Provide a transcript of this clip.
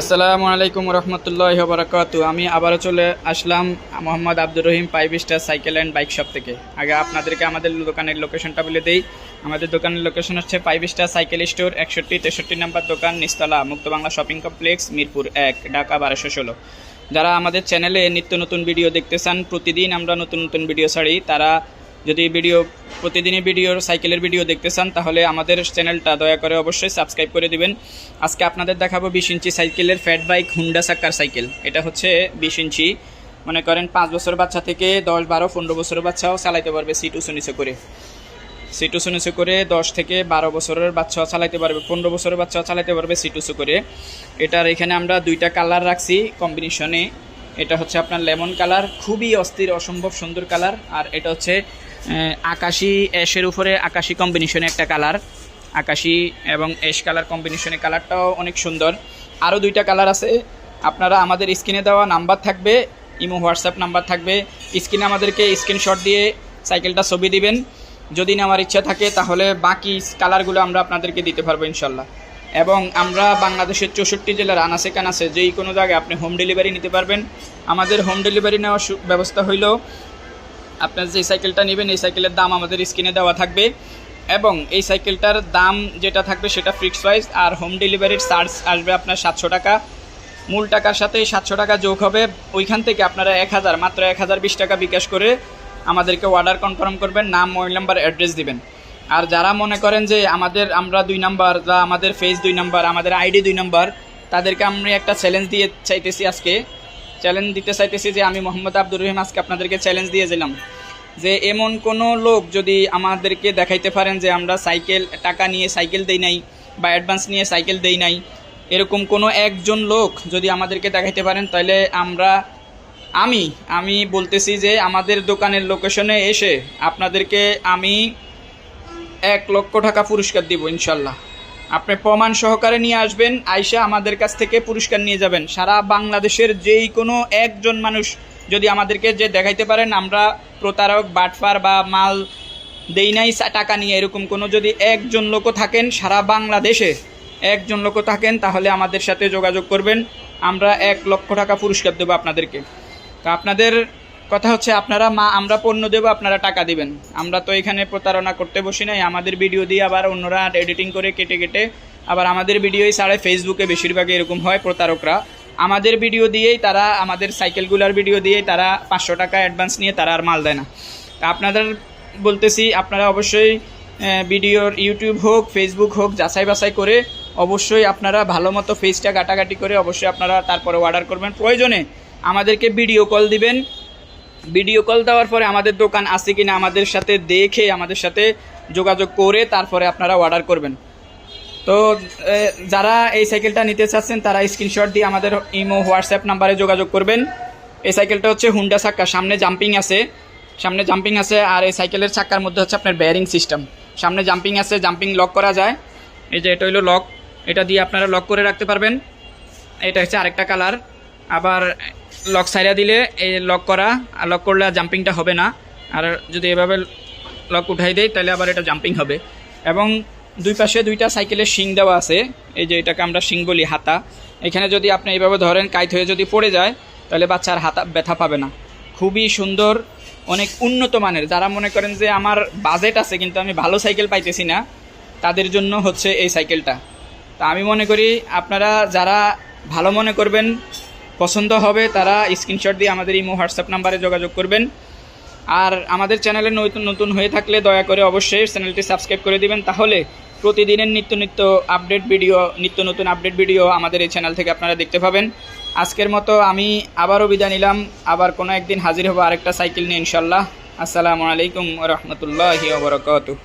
আসসালামু আলাইকুম রহমতুল্লাহ বারাকাত আমি আবারও চলে আসলাম Mohammad Abdur Rahim five star cycle and bike shop থেকে। আগে আপনাদেরকে আমাদের দোকানের লোকেশনটা বলে দিই। আমাদের দোকানের লোকেশন হচ্ছে ফাইভ স্টার সাইকেল স্টোর একষট্টি তেষট্টি নাম্বার দোকান নিস্তলা মুক্ত বাংলা শপিং কমপ্লেক্স, মিরপুর এক, ঢাকা বারোশো ষোলো। যারা আমাদের চ্যানেলে নিত্য নতুন ভিডিও দেখতে চান, প্রতিদিন আমরা নতুন নতুন ভিডিও ছাড়ি, তারা যদি ভিডিও প্রতিদিনই ভিডিওর সাইকেলের ভিডিও দেখতে চান, তাহলে আমাদের চ্যানেলটা দয়া করে অবশ্যই সাবস্ক্রাইব করে দিবেন। আজকে আপনাদের দেখাবো বিশ ইঞ্চি সাইকেলের ফ্যাট বাইক হুন্ডা সাক্কার সাইকেল এটা হচ্ছে বিশ ইঞ্চি। মনে করেন পাঁচ বছর বাচ্চা থেকে দশ, বারো, পনেরো বছরের বাচ্চাও চালাইতে পারবে সিট উঁচু নিচে করে। সিট উঁচু নিচু করে দশ থেকে বারো বছরের বাচ্চাও চালাইতে পারবে, পনেরো বছরের বাচ্চাও চালাইতে পারবে সিট উঁচু করে। এটার এখানে আমরা দুইটা কালার রাখছি কম্বিনেশনে এটা হচ্ছে আপনার লেমন কালার খুবই অস্থির, অসম্ভব সুন্দর কালার আর এটা হচ্ছে আকাশি অ্যাশের উপরে আকাশি কম্বিনেশনে একটা কালার আকাশি এবং অ্যাশ কালার কম্বিনেশনে কালারটাও অনেক সুন্দর। আরও দুইটা কালার আছে। আপনারা আমাদের স্ক্রিনে দেওয়া নাম্বার থাকবে, ইমো, হোয়াটসঅ্যাপ নাম্বার থাকবে। স্ক্রিনে আমাদেরকে স্ক্রিনশট দিয়ে সাইকেলটা ছবি দিবেন। যদি নেওয়ার ইচ্ছা থাকে, তাহলে বাকি কালারগুলো আমরা আপনাদেরকে দিতে পারব ইনশাল্লাহ। এবং আমরা বাংলাদেশের চৌষট্টি জেলার আনাসে কানাসে যেই কোনো জায়গায় আপনি হোম ডেলিভারি নিতে পারবেন। আমাদের হোম ডেলিভারি নেওয়ার ব্যবস্থা হইলেও আপনার যে সাইকেলটা নেবেন, এই সাইকেলের দাম আমাদের স্ক্রিনে দেওয়া থাকবে। এবং এই সাইকেলটার দাম যেটা থাকবে সেটা ফিক্স প্রাইস আর হোম ডেলিভারির চার্জ আসবে আপনার সাতশো টাকা। মূল টাকার সাথে সাতশো টাকা যোগ হবে। ওইখান থেকে আপনারা এক হাজার, মাত্র এক হাজার বিশ টাকা বিকাশ করে আমাদেরকে অর্ডার কনফার্ম করবেন, নাম মোবাইল নাম্বার অ্যাড্রেস দিবেন। আর যারা মনে করেন যে আমাদের, আমরা দুই নাম্বার বা আমাদের ফেস দুই নাম্বার আমাদের আইডি দুই নাম্বার তাদেরকে আমি একটা চ্যালেঞ্জ দিয়ে চাইতেছি আজকে। চ্যালেঞ্জ দিতে চাইতেছি যে আমি মোহাম্মদ আব্দুর রহিম আজকে আপনাদেরকে চ্যালেঞ্জ দিয়েছিলাম যে এমন কোনো লোক যদি আমাদেরকে দেখাইতে পারেন যে আমরা সাইকেল, টাকা নিয়ে সাইকেল দেই নাই বা অ্যাডভান্স নিয়ে সাইকেল দেই নাই, এরকম কোনো একজন লোক যদি আমাদেরকে দেখাইতে পারেন, তাহলে আমরা, আমি আমি বলতেছি যে আমাদের দোকানের লোকেশনে এসে আপনাদেরকে আমি এক লক্ষ টাকা পুরস্কার দিব, ইনশাল্লাহ। আপনি প্রমাণ সহকারে নিয়ে আসবেন, আইসা আমাদের কাছ থেকে পুরস্কার নিয়ে যাবেন। সারা বাংলাদেশের যেই কোনো একজন মানুষ যদি আমাদেরকে যে দেখাইতে পারেন, আমরা প্রতারক, বাটফার বা মাল দেই নাই টাকা নিয়ে এরকম কোনো যদি একজন লোকও থাকেন, সারা বাংলাদেশে একজন লোকও থাকেন, তাহলে আমাদের সাথে যোগাযোগ করবেন। আমরা এক লক্ষ টাকা পুরস্কার দেবো আপনাদেরকে। তো আপনাদের কথা হচ্ছে, আপনারা মা, আমরা পণ্য দেবো, আপনারা টাকা দিবেন। আমরা তো এখানে প্রতারণা করতে বসি নাই, আমাদের ভিডিও দিয়ে আবার অন্যরা এডিটিং করে কেটে কেটে আবার আমাদের ভিডিওই ছাড়ে ফেসবুকে বেশিরভাগ এরকম হয় প্রতারকরা। আমাদের ভিডিও দিয়েই তারা, আমাদের সাইকেলগুলোর ভিডিও দিয়েই তারা পাঁচশো টাকা অ্যাডভান্স নিয়ে তারা আর মাল দেয় না। আপনাদের বলতেছি, আপনারা অবশ্যই ভিডিওর ইউটিউব হোক ফেসবুক হোক, যাচাই বাছাই করে অবশ্যই আপনারা ভালো মতো ফেসটা কাটাকাটি করে অবশ্যই আপনারা তারপরে অর্ডার করবেন। প্রয়োজনে আমাদেরকে ভিডিও কল দিবেন ভিডিও কল দেওয়ার পরে আমাদের দোকান আছে কিনা আমাদের সাথে দেখে, আমাদের সাথে যোগাযোগ করে তারপরে আপনারা অর্ডার করবেন। তো যারা এই সাইকেলটা নিতে চাচ্ছেন, তারা স্ক্রিনশট দিয়ে আমাদের ইমো, হোয়াটসঅ্যাপ নাম্বারে যোগাযোগ করবেন। এই সাইকেলটা হচ্ছে হুন্ডা চাক্কা, সামনে জাম্পিং আছে। সামনে জাম্পিং আছে আর এই সাইকেলের চাক্কার মধ্যে হচ্ছে আপনার ব্যারিং সিস্টেম সামনে জাম্পিং আছে জাম্পিং লক করা যায়। এই যে এটা হলো লক এটা দিয়ে আপনারা লক করে রাখতে পারবেন। এটা হচ্ছে আরেকটা কালার আবার লক সাইডা দিলে, এই লক করা, আর লক করলে জাম্পিংটা হবে না। আর যদি এভাবে লক উঠাই দেয় তাহলে আবার এটা জাম্পিং হবে। এবং দুই পাশে দুইটা সাইকেলের শিং দেওয়া আছে। এই যে এটাকে আমরা শিং বলি, হাতা। এখানে যদি আপনি এইভাবে ধরেন কাইত হয়ে যদি পড়ে যায়, তাহলে বাচ্চার হাতা ব্যথা পাবে না। খুবই সুন্দর, অনেক উন্নত মানের। যারা মনে করেন যে আমার বাজেট আছে, কিন্তু আমি ভালো সাইকেল পাইতেছি না, তাদের জন্য হচ্ছে এই সাইকেলটা তা আমি মনে করি, আপনারা যারা ভালো মনে করবেন পছন্দ হবে, তারা স্ক্রিনশট দিয়ে আমাদের ইমো হোয়াটসঅ্যাপ নাম্বারে যোগাযোগ করবেন। আর আমাদের চ্যানেলে নতুন নতুন হয়ে থাকলে দয়া করে অবশ্যই চ্যানেলটি সাবস্ক্রাইব করে দিবেন, তাহলে প্রতিদিনের নিত্য নিত্য আপডেট ভিডিও নিত্য নতুন আপডেট ভিডিও আমাদের এই চ্যানেল থেকে আপনারা দেখতে পাবেন। আজকের মতো আমি আবারও বিদায় নিলাম, আবার কোনো একদিন হাজির হব আরেকটা সাইকেল নিয়ে ইনশাল্লাহ আসসালামু আলাইকুম রহমতুল্লাহি ওবরাকাতুহ